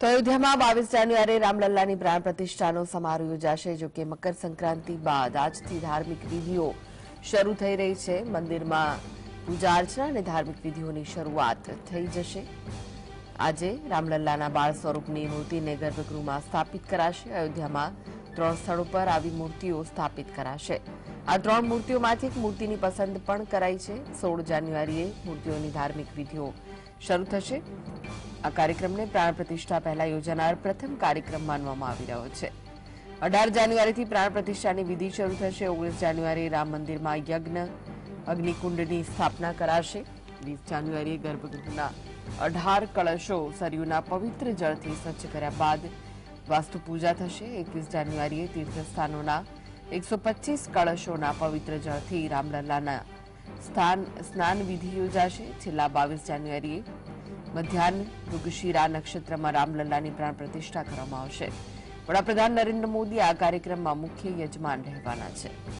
તો અયોધ્યામાં બાવીસ જાન્યુઆરી રામલલ્લાની પ્રાણ પ્રતિષ્ઠાનો સમારોહ યોજાશે, જો કે મકર સંક્રાંતિ બાદ આજથી ધાર્મિક વિધિઓ શરૂ થઈ રહી છે. મંદિરમાં પૂજા અર્ચના અને ધાર્મિક વિધિઓની શરૂઆત થઈ જશે. આજે રામલલ્લાના બાળ સ્વરૂપની મૂર્તિને ગર્ભગૃહમાં સ્થાપિત કરાશે. અયોધ્યામાં ત્રણ સ્થળો પર આવી મૂર્તિઓ સ્થાપિત કરાશે. આ ત્રણ મૂર્તિઓમાંથી એક મૂર્તિની પસંદ પણ કરાઈ છે. સોળ જાન્યુઆરીએ મૂર્તિઓની ધાર્મિક વિધિઓ શરૂ થશે. આ કાર્યક્રમને પ્રાણ પ્રતિષ્ઠા પહેલા યોજાનાર પ્રથમ કાર્યક્રમ માનવામાં આવી રહ્યો છે. અઢાર જાન્યુઆરીથી પ્રાણ પ્રતિષ્ઠાની વિધિ શરૂ થશે. ઓગણીસ જાન્યુઆરી રામ મંદિરમાં યજ્ઞ, અગ્નિકુંડની સ્થાપના કરાશે. વીસ જાન્યુઆરીએ ગર્ભગૃહના અઢાર કળશો સરયુના પવિત્ર જળથી સ્વચ્છ કર્યા બાદ વાસ્તુ પૂજા થશે. એકવીસ જાન્યુઆરીએ તીર્થસ્થાનોના એકસો પચીસ કળશોના પવિત્ર જળથી રામલલ્લાના સ્થાન, સ્નાન વિધિ યોજાશે. છેલ્લા બાવીસ જાન્યુઆરીએ મધ્યાહન મૃગશિરા નક્ષત્રમાં રામલલ્લાની પ્રાણ પ્રતિષ્ઠા કરવામાં આવશે. વડાપ્રધાન નરેન્દ્ર મોદી આ કાર્યક્રમમાં મુખ્ય યજમાન રહેવાના છે.